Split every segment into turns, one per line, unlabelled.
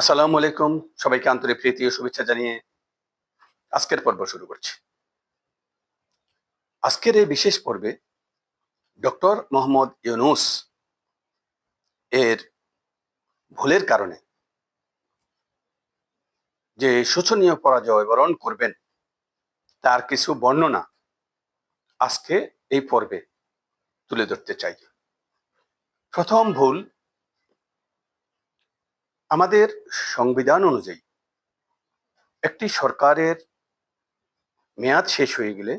আসসালামু আলাইকুম। সবাইকে আন্তরিক প্রীতি ও শুভেচ্ছা জানিয়ে আজকের পর্ব শুরু করছি। আজকের এই বিশেষ পর্বে ডক্টর মোহাম্মদ ইউনুস এর ভুলের কারণে যে শোচনীয় পরাজয় বরণ করবেন, তার কিছু বর্ণনা আজকে এই পর্বে তুলে ধরতে চাই। প্রথম ভুল আমাদের সংবিধান অনুযায়ী একটি সরকারের মেয়াদ শেষ হয়ে গেলে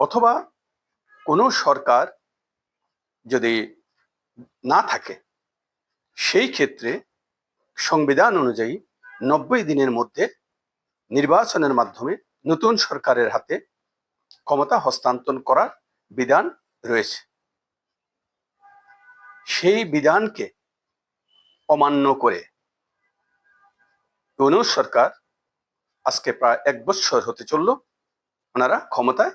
অথবা কোনো সরকার যদি না থাকে, সেই ক্ষেত্রে সংবিধান অনুযায়ী নব্বই দিনের মধ্যে নির্বাচনের মাধ্যমে নতুন সরকারের হাতে ক্ষমতা হস্তান্তর করার বিধান রয়েছে। সেই বিধানকে অমান্য করে ইউনুস সরকার আজকে প্রায় এক বছর হতে চলল। ওনারা ক্ষমতায়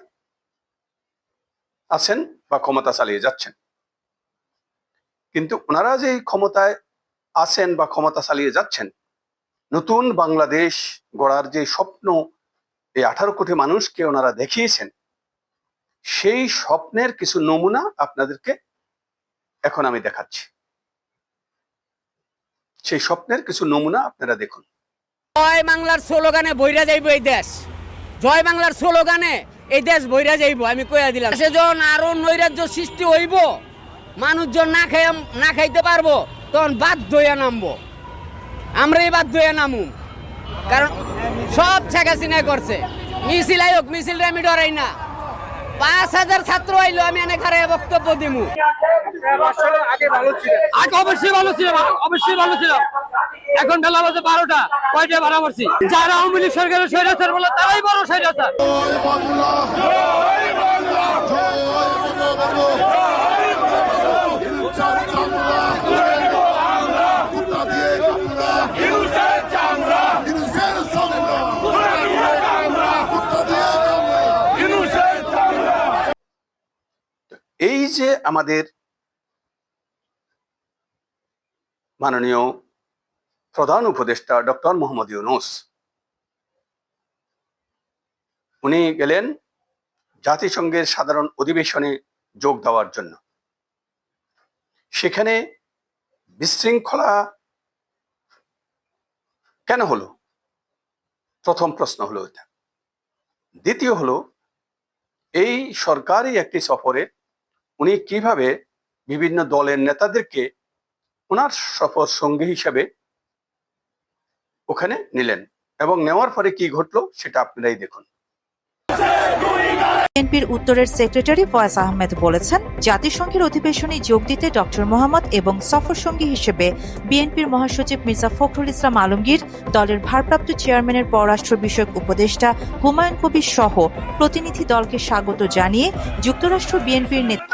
আছেন বা ক্ষমতা চালিয়ে যাচ্ছেন। কিন্তু ওনারা যে ক্ষমতায় আছেন বা ক্ষমতা চালিয়ে যাচ্ছেন, নতুন বাংলাদেশ গড়ার যে স্বপ্ন, এই আঠারো কোটি মানুষকে ওনারা দেখিয়েছেন, সেই স্বপ্নের কিছু নমুনা আপনাদেরকে এখন আমি দেখাচ্ছি। সেই স্বপ্নের কিছু নমুনা আপনারা দেখুন।
জয় বাংলার স্লোগানে বইরা যাইব এই দেশ। জয় বাংলার স্লোগানে এই দেশ বইরা যাইব, আমি কইয়া দিলাম। সেজন আরও নৈরাজ্য সৃষ্টি হইব, মানুষজন না খাই না খাইতে পারব, তখন বাধ্য নামবো। আমরাই বাধ্য হইয়া নামুম কারণ সব ছেকা চিনাই করছে। মিছিল আয়োগ, মিছিল আমি ডরাই না। পাঁচ হাজার ছাত্র আইলো, আমি এনে খারে বক্তব্য দিমু।
আগে অবশ্যই ভালো ছিল অবশ্যই ভালো ছিল এখন বেলা বাজে বারোটা কয়টা ভাড়া মারছি? যারা আওয়ামী লীগ সরকারের স্বৈরাচার বলে, তারাই বড় স্বৈরাচার
এই যে আমাদের মাননীয় প্রধান উপদেষ্টা ডক্টর মোহাম্মদ ইউনুস, উনি গেলেন জাতিসংঘের সাধারণ অধিবেশনে যোগ দেওয়ার জন্য। সেখানে বিশৃঙ্খলা কেন হলো? প্রথম প্রশ্ন হলো এটা। দ্বিতীয় হলো, এই সরকারি একটি সফরে উনি কীভাবে বিভিন্ন দলের নেতাদেরকে ওনার সফর সঙ্গী হিসাবে ওখানে নিলেন এবং নেওয়ার পরে কি ঘটলো সেটা আপনারাই দেখুন।
বিএনপির উত্তরের সেক্রেটারি ফয়েজ আহমেদ বলেছেন জাতিসংঘের অধিবেশনে যোগ দিতে ডক্টর মোহাম্মদ এবং সফরসঙ্গী হিসেবে বিএনপির মহাসচিব মির্জা ফখরুল ইসলাম আলমগীর দলের ভারপ্রাপ্ত চেয়ারম্যানের পররাষ্ট্র বিষয়ক উপদেষ্টা হুমায়ুন কবির সহ প্রতিনিধি দলকে স্বাগত জানিয়ে যুক্তরাষ্ট্র বিএনপির নেতা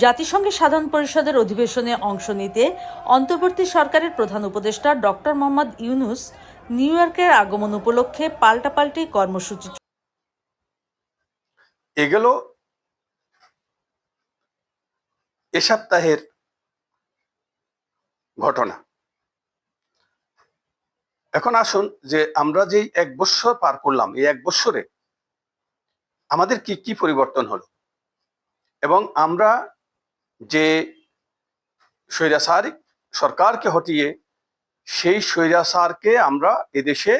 জাতিসংঘের সাধারণ পরিষদের অধিবেশনে অংশ নিতে অন্তর্বর্তী সরকারের প্রধান উপদেষ্টা ডক্টর মোহাম্মদ ইউনুস নিউ ইয়র্কের আগমন উপলক্ষে পাল্টাপাল্টি কর্মসূচি
এগুলো এ সপ্তাহের ঘটনা। এখন আসুন যে আমরা যেই এক বছর পার করলাম, এই এক বছরে আমাদের কি কি পরিবর্তন হলো? এবং আমরা যে স্বৈরাচার সরকারকে হটিয়ে সেই স্বৈরাচারকে আমরা এদেশে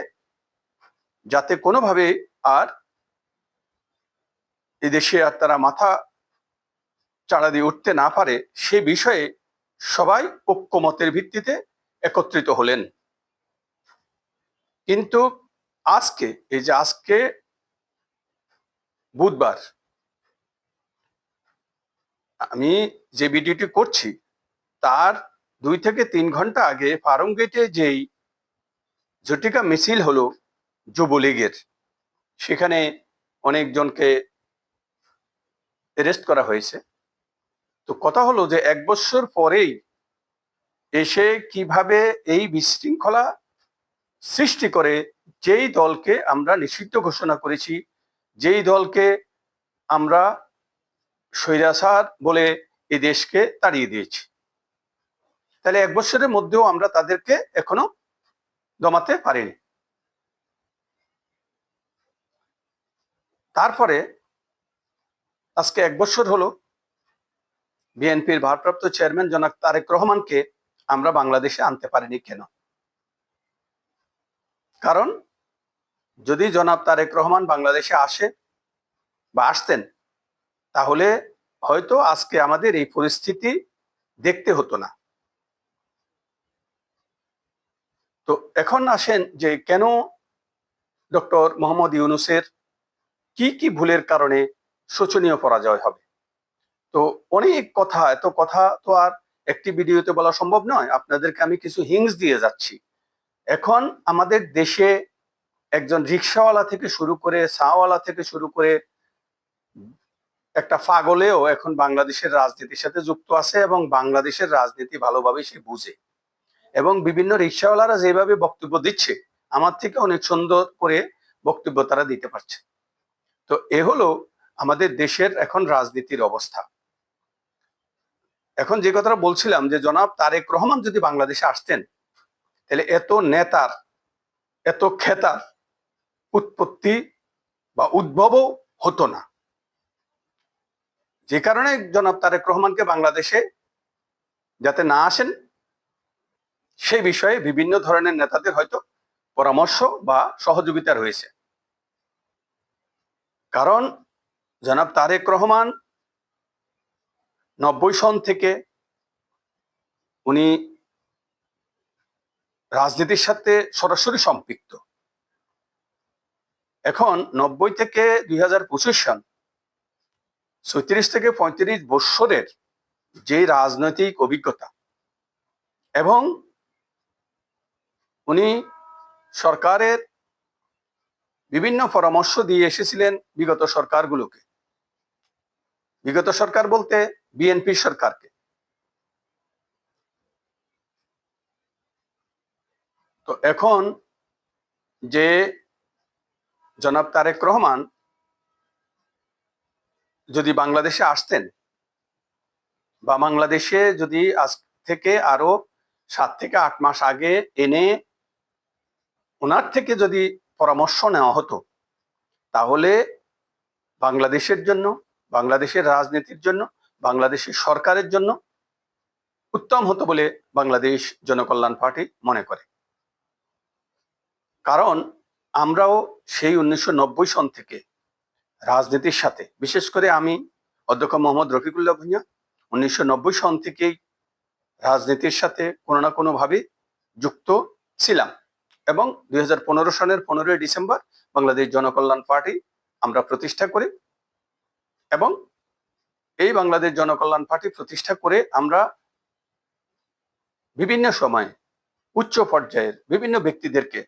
যাতে কোনোভাবে আর এদেশে আর তারা মাথা চাড়া দিয়ে উঠতে না পারে, সে বিষয়ে সবাই ঐক্যমতের ভিত্তিতে একত্রিত হলেন। কিন্তু আজকে, এই যে আজকে বুধবার আমি যে ভিডিওটি করছি, তার দুই থেকে তিন ঘণ্টা আগে ফার্ম গেটে যেই ঝটিকা মিছিল হলো যুবলীগের, সেখানে অনেকজনকে অ্যারেস্ট করা হয়েছে। তো কথা হলো যে এক বছর পরেই এসে কীভাবে এই বিশৃঙ্খলা সৃষ্টি করে, যেই দলকে আমরা নিষিদ্ধ ঘোষণা করেছি, যেই দলকে আমরা স্বৈরাচার বলে এই দেশকে তাড়িয়ে দিয়েছি। তাহলে এক বছরের মধ্যেও আমরা তাদেরকে এখনও দমাতে পারিনি। তারপরে আজকে এক বছর হলো বিএনপির ভারপ্রাপ্ত চেয়ারম্যান জনাক তারেক রহমানকে আমরা বাংলাদেশে আনতে পারিনি কেন? কারণ যদি জনাব তারেক রহমান বাংলাদেশে আসে বা আসতেন তাহলে হয়তো আজকে আমাদের এই পরিস্থিতি দেখতে হতো না। তো এখন আসেন যে কেন ডক্টর মোহাম্মদ ইউনুসের কি কি ভুলের কারণে শোচনীয় পরাজয় হবে? তো অনেক কথা, এত কথা তো আর একটি ভিডিওতে বলা সম্ভব নয়। আপনাদেরকে আমি কিছু হিংস দিয়ে যাচ্ছি। এখন আমাদের দেশে একজন রিক্সাওয়ালা থেকে শুরু করে, চাওয়ালা থেকে শুরু করে একটা পাগলেও এখন বাংলাদেশের রাজনীতির সাথে যুক্ত আছে এবং বাংলাদেশের রাজনীতি ভালোভাবে সে বুঝে। এবং বিভিন্ন রিক্সাওয়ালারা যেভাবে বক্তব্য দিচ্ছে, আমার থেকে অনেক সুন্দর করে বক্তব্য তারা দিতে পারছে। তো এ হলো আমাদের দেশের এখন রাজনীতির অবস্থা। এখন যে কথাটা বলছিলাম যে, জনাব তারেক রহমান যদি বাংলাদেশে আসতেন, তাহলে এত নেতার, এত খেতার উৎপত্তি বা উদ্ভবও হতো না। যে কারণে জনাব তারেক রহমানকে বাংলাদেশে যাতে না আসেন সেই বিষয়ে বিভিন্ন ধরনের নেতাদের হয়তো পরামর্শ বা সহযোগিতা রয়েছে। কারণ জনাব তারেক রহমান নব্বই সন থেকে উনি রাজনীতির সাথে সরাসরি সম্পৃক্ত। এখন নব্বই থেকে দুই হাজার পঁচিশ সন ছত্রিশ থেকে পঁয়ত্রিশ বৎসরের যে রাজনৈতিক অভিজ্ঞতা এবং উনি সরকারের বিভিন্ন পরামর্শ দিয়ে এসেছিলেন বিগত সরকারগুলোকে। বিগত সরকার বলতে বিএনপি সরকারকে। তো এখন যে জনাব তারেক রহমান যদি বাংলাদেশে আসতেন বা বাংলাদেশে যদি আজ থেকে আরও সাত থেকে আট মাস আগে এনে ওনার থেকে যদি পরামর্শ নেওয়া হতো, তাহলে বাংলাদেশের জন্য, বাংলাদেশের রাজনীতির জন্য, বাংলাদেশের সরকারের জন্য উত্তম হতো বলে বাংলাদেশ জনকল্যাণ পার্টি মনে করে। কারণ আমরাও সেই উনিশশো নব্বই সন থেকে রাজনীতির সাথে। বিশেষ করে আমি অধ্যক্ষ মোহাম্মদ রফিকুল্লাহ ভুঁইয়া, উনিশশো নব্বই সন থেকেই রাজনীতির সাথে কোনো না কোনোভাবে যুক্ত ছিলাম এবং দুই হাজার পনেরো সনের পনেরোই ডিসেম্বর বাংলাদেশ জনকল্যাণ পার্টি আমরা প্রতিষ্ঠা করি এবং এই বাংলাদেশ জনকল্যাণ পার্টি প্রতিষ্ঠা করে আমরা বিভিন্ন সময়ে উচ্চ পর্যায়ের বিভিন্ন ব্যক্তিদেরকে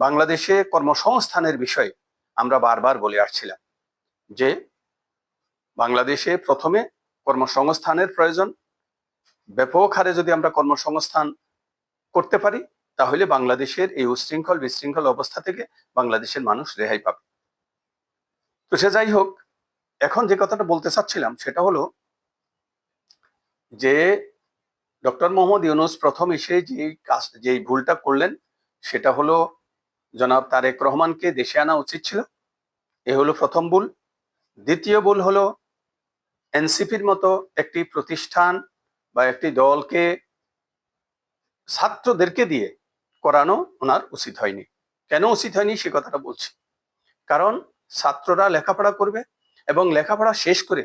বাংলাদেশে কর্মসংস্থানের বিষয়ে আমরা বারবার বলে আসছিলাম। যে বাংলাদেশে প্রথমে কর্মসংস্থানের প্রয়োজন, ব্যাপক হারে যদি আমরা কর্মসংস্থান করতে পারি, তাহলে বাংলাদেশের এই উশৃঙ্খল বিশৃঙ্খল অবস্থা থেকে বাংলাদেশের মানুষ রেহাই পাবে। তো সে যাই হোক, এখন যে কথাটা বলতে চাচ্ছিলাম সেটা হলো যে ডক্টর মোহাম্মদ ইউনুস প্রথম এসে যে কাজ যেই ভুলটা করলেন, সেটা হলো জনাব তারেক রহমানকে দেশে আনা উচিত ছিল। এ হলো প্রথম ভুল। দ্বিতীয় ভুল হলো এনসিপির মতো একটি প্রতিষ্ঠান বা একটি দলকে ছাত্রদেরকে দিয়ে করানো ওনার উচিত হয়নি। কেন উচিত হয়নি সে কথাটা বলছি। কারণ ছাত্ররা লেখাপড়া করবে এবং লেখাপড়া শেষ করে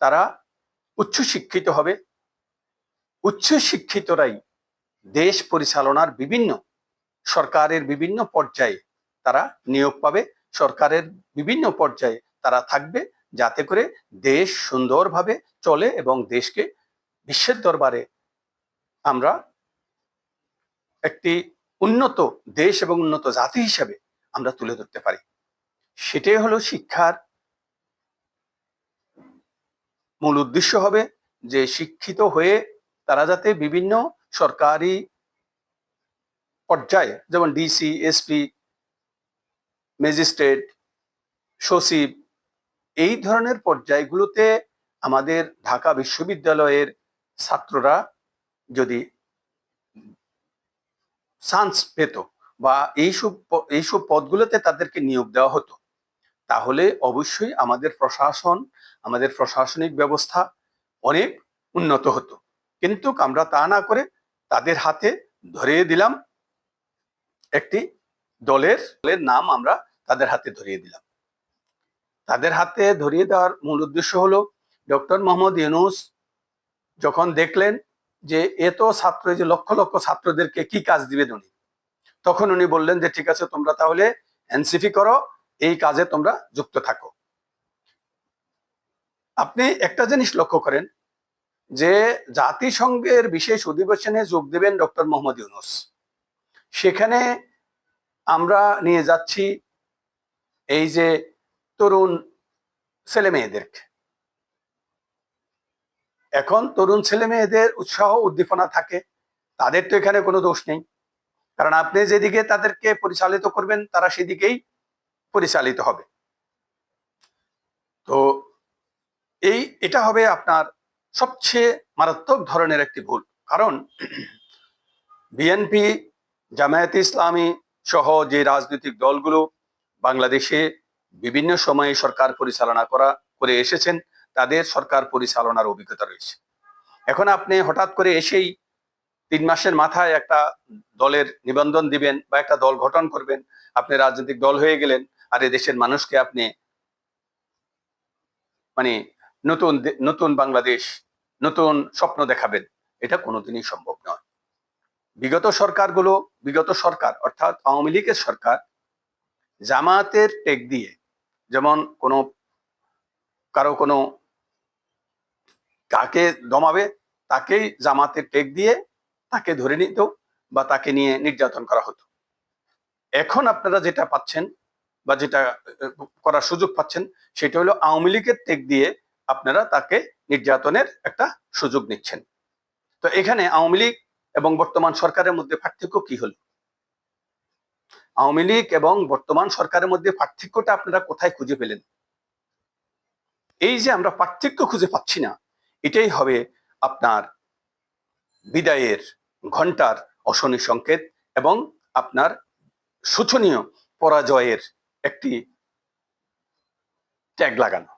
তারা উচ্চ শিক্ষিত হবে। উচ্চ শিক্ষিতরাই দেশ পরিচালনার বিভিন্ন সরকারের বিভিন্ন পর্যায়ে তারা নিয়োগ পাবে। সরকারের বিভিন্ন পর্যায়ে তারা থাকবে যাতে করে দেশ সুন্দরভাবে চলে এবং দেশকে বিশ্বের দরবারে আমরা একটি উন্নত দেশ এবং উন্নত জাতি হিসাবে আমরা তুলে ধরতে পারি। সেটাই হলো শিক্ষার মূল উদ্দেশ্য হবে যে শিক্ষিত হয়ে তারা যাতে বিভিন্ন সরকারি পর্যায়ে, যেমন ডিসি এসপি ম্যাজিস্ট্রেট সচিব এই ধরনের পর্যায়গুলোতে আমাদের ঢাকা বিশ্ববিদ্যালয়ের ছাত্ররা যদি চান্স পেত বা এইসব এইসব পদগুলোতে তাদেরকে নিয়োগ দেওয়া হতো, তাহলে অবশ্যই আমাদের প্রশাসন, আমাদের প্রশাসনিক ব্যবস্থা অনেক উন্নত হতো। কিন্তু আমরা তা না করে তাদের হাতে ধরিয়ে দিলাম একটি দলের দলের নাম আমরা তাদের হাতে ধরিয়ে দিলাম। তাদের হাতে ধরিয়ে দেওয়ার মূল উদ্দেশ্য হলো ডক্টর মোহাম্মদ ইউনুস যখন দেখলেন যে এত ছাত্র যে লক্ষ লক্ষ ছাত্রদেরকে কি কাজ দিবেন উনি, তখন উনি বললেন যে ঠিক আছে, তোমরা তাহলে এনসিপি করো, এই কাজে তোমরা যুক্ত থাকো। আপনি একটা জিনিস লক্ষ্য করেন যে জাতিসংঘের বিশেষ অধিবেশনে যোগ দেবেন ডক্টর মোহাম্মদ ইউনুস। সেখানে আমরা নিয়ে যাচ্ছি এই যে তরুণ ছেলে মেয়েদেরকে। এখন তরুণ ছেলে মেয়েদের উৎসাহ, উদ্দীপনা থাকে। তাদের তো এখানে কোনো দোষ নেই। কারণ আপনি যেদিকে তাদেরকে পরিচালিত করবেন, তারা সেদিকেই পরিচালিত হবে। তো এই, এটা হবে আপনার সবচেয়ে মারাত্মক ধরনের একটি ভুল। কারণ বিএনপি, জামায়াত ইসলামী সহ যে রাজনৈতিক দলগুলো বাংলাদেশে বিভিন্ন সময়ে সরকার পরিচালনা করা, করে এসেছেন, তাদের সরকার পরিচালনার অভিজ্ঞতা রয়েছে। এখন আপনি হঠাৎ করে এসেই তিন মাসের মাথায় একটা দলের নিবন্ধন দিবেন বা একটা দল গঠন করবেন, আপনি রাজনৈতিক দল হয়ে গেলেন, আর দেশের মানুষকে আপনি মানে নতুন নতুন বাংলাদেশ, নতুন স্বপ্ন দেখাবেন, এটা কোনোদিনই সম্ভব নয়। বিগত সরকারগুলো, বিগত সরকার, অর্থাৎ আওয়ামী লীগের সরকার জামায়াতের টেক দিয়ে যেমন কোনো কারও কোনো কাকে দমাবে, তাকেই জামাতের টেক দিয়ে তাকে ধরে নিত বা তাকে নিয়ে নির্যাতন করা হতো। এখন আপনারা যেটা পাচ্ছেন বা যেটা করার সুযোগ পাচ্ছেন, সেটা হলো আওয়ামী লীগের টেক দিয়ে আপনারা তাকে নির্যাতনের একটা সুযোগ নিচ্ছেন। তো এখানে আওয়ামী লীগ এবং বর্তমান সরকারের মধ্যে পার্থক্য কি হলো? আওয়ামী লীগ এবং বর্তমান সরকারের মধ্যে পার্থক্যটা আপনারা কোথায় খুঁজে পেলেন? এই যে আমরা পার্থক্য খুঁজে পাচ্ছি না, এটাই হবে আপনার বিদায়ের ঘণ্টার অশনি সংকেত এবং আপনার শোচনীয় পরাজয়ের একটি ট্যাগ লাগানো।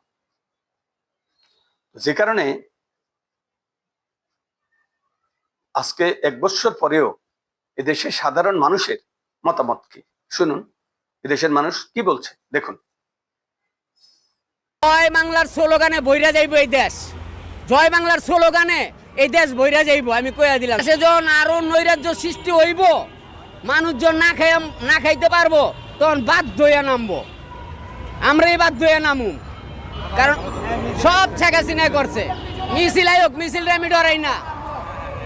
যে কারণে আজকে এক বছর পরেও এদেশের সাধারণ মানুষের মতামত কি শুনুন, এদেশের মানুষ কি বলছে? দেখুন।
জয় বাংলার স্লোগানে বইরা যাইব এই দেশ। জয় বাংলার স্লোগানে এই দেশ বইরা যাইব, আমি কইয়া দিলাম। সেজন আরও নৈরাজ্য সৃষ্টি হইব, মানুষজন না খাই না খাইতে পারব, তখন বাধ্য হইয়া নামবো। আমরাই বাধ্য হইয়া নামুম কারণ সব ছেঁকা চিনা করছে। মিছিল আয়োগ, মিছিল আমি ডরাই না।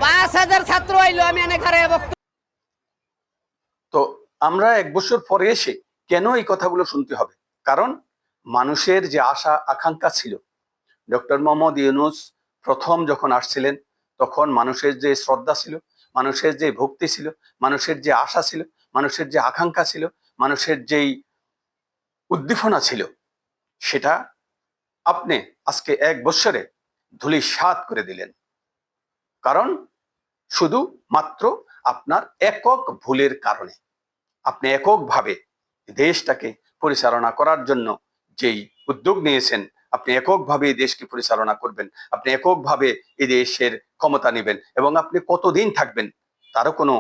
পাঁচ হাজার ছাত্র আইলো, আমি এনে বক্তব্য
তো আমরা এক বছর পরে এসে কেন এই কথাগুলো শুনতে হবে? কারণ মানুষের যে আশা, আকাঙ্ক্ষা ছিল, ডক্টর মোহাম্মদ ইউনুস প্রথম যখন আসছিলেন, তখন মানুষের যে শ্রদ্ধা ছিল, মানুষের যে ভক্তি ছিল, মানুষের যে আশা ছিল, মানুষের যে আকাঙ্ক্ষা ছিল, মানুষের যেই উদ্দীপনা ছিল, সেটা আপনি আজকে এক বছরে ধুলি সাত করে দিলেন। কারণ শুধু মাত্র আপনার একক ভুলের কারণে। আপনি এককভাবে দেশটাকে পরিচালনা করার জন্য যেই উদ্যোগ নিয়েছেন, আপনি এককভাবে এই দেশকে পরিচালনা করবেন, আপনি এককভাবে এই দেশের ক্ষমতা নেবেন এবং আপনি কতদিন থাকবেন তারও কোনো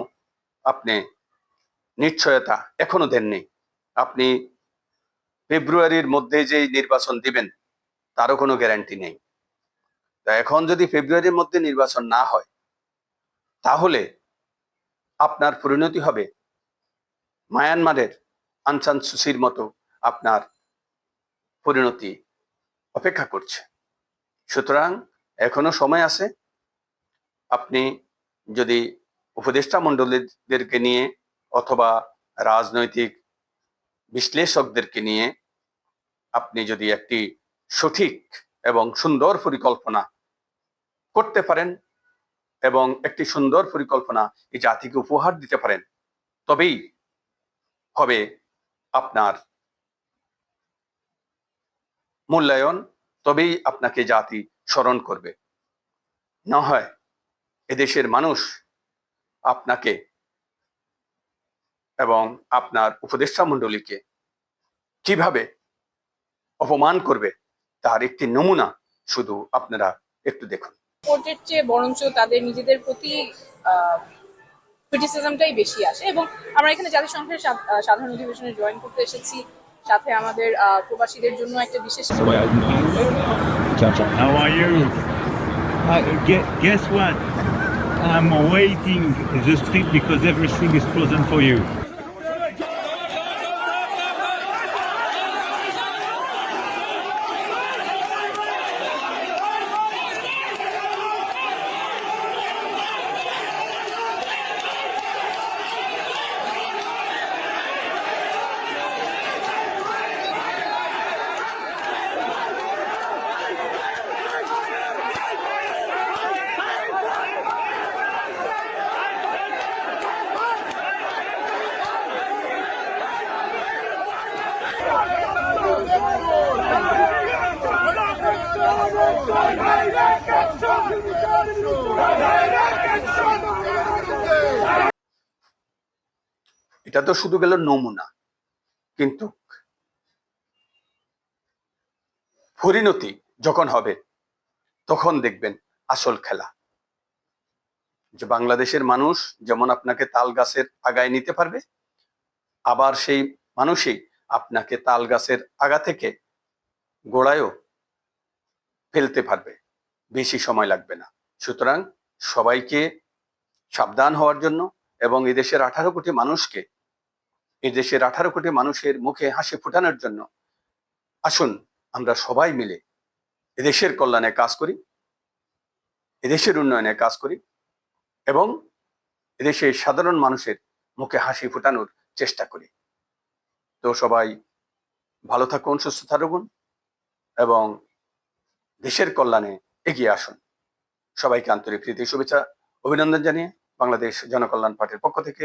আপনি নিশ্চয়তা এখনও দেননি। আপনি ফেব্রুয়ারির মধ্যে যেই নির্বাচন দিবেন, তারও কোনো গ্যারান্টি নেই। তা এখন যদি ফেব্রুয়ারির মধ্যে নির্বাচন না হয়, তাহলে আপনার পরিণতি হবে। মায়ানমারের আনসান সুসির মতো আপনার পরিণতি অপেক্ষা করছে। সুতরাং এখনও সময় আছে। আপনি যদি উপদেষ্টা মণ্ডলীদেরকে নিয়ে অথবা রাজনৈতিক বিশ্লেষকদেরকে নিয়ে আপনি যদি একটি সঠিক এবং সুন্দর পরিকল্পনা করতে পারেন এবং একটি সুন্দর পরিকল্পনা এই জাতিকে উপহার দিতে পারেন। তবেই হবে আপনার মূল্যায়ন, তবেই আপনাকে জাতি স্মরণ করবে। না হয় এদেশের মানুষ আপনাকে এবং আপনার উপদেষ্টা মণ্ডলীকে কীভাবে অপমান করবে, তার একটি নমুনা শুধু আপনারা একটু দেখুন।
কোর্টের চেয়ে বরঞ্চ তাদের নিজেদের প্রতি ক্রিটিসিজমটাই বেশি আসে এবং আমরা এখানে জাতিসংঘের সা- সাধারণ অধিবেশনে জয়েন করতে এসেছি সাথে আমাদের আহ, প্রবাসীদের জন্য একটা বিশেষ
How are you? Uh, gue- guess what? I'm waiting the street because everything is frozen for you.
এটা তো শুধু গেল নমুনা, কিন্তু পরিণতি যখন হবে, তখন দেখবেন আসল খেলা। যে বাংলাদেশের মানুষ যেমন আপনাকে তাল গাছের আগায় নিতে পারবে, আবার সেই মানুষই আপনাকে তাল গাছের আগা থেকে গোড়ায়ও ফেলতে পারবে। বেশি সময় লাগবে না। সুতরাং সবাইকে সাবধান হওয়ার জন্য এবং এদেশের আঠারো কোটি মানুষকে এই দেশের আঠারো কোটি মানুষের মুখে হাসি ফোটানোর জন্য আসুন আমরা সবাই মিলে এদেশের কল্যাণে কাজ করি, এদেশের উন্নয়নে কাজ করি এবং এদেশের সাধারণ মানুষের মুখে হাসি ফোটানোর চেষ্টা করি। তো সবাই ভালো থাকুন, সুস্থ থাকুন এবং দেশের কল্যাণে এগিয়ে আসুন। সবাইকে আন্তরিক প্রীতি, শুভেচ্ছা, অভিনন্দন জানিয়ে বাংলাদেশ জনকল্যাণ পার্টির পক্ষ থেকে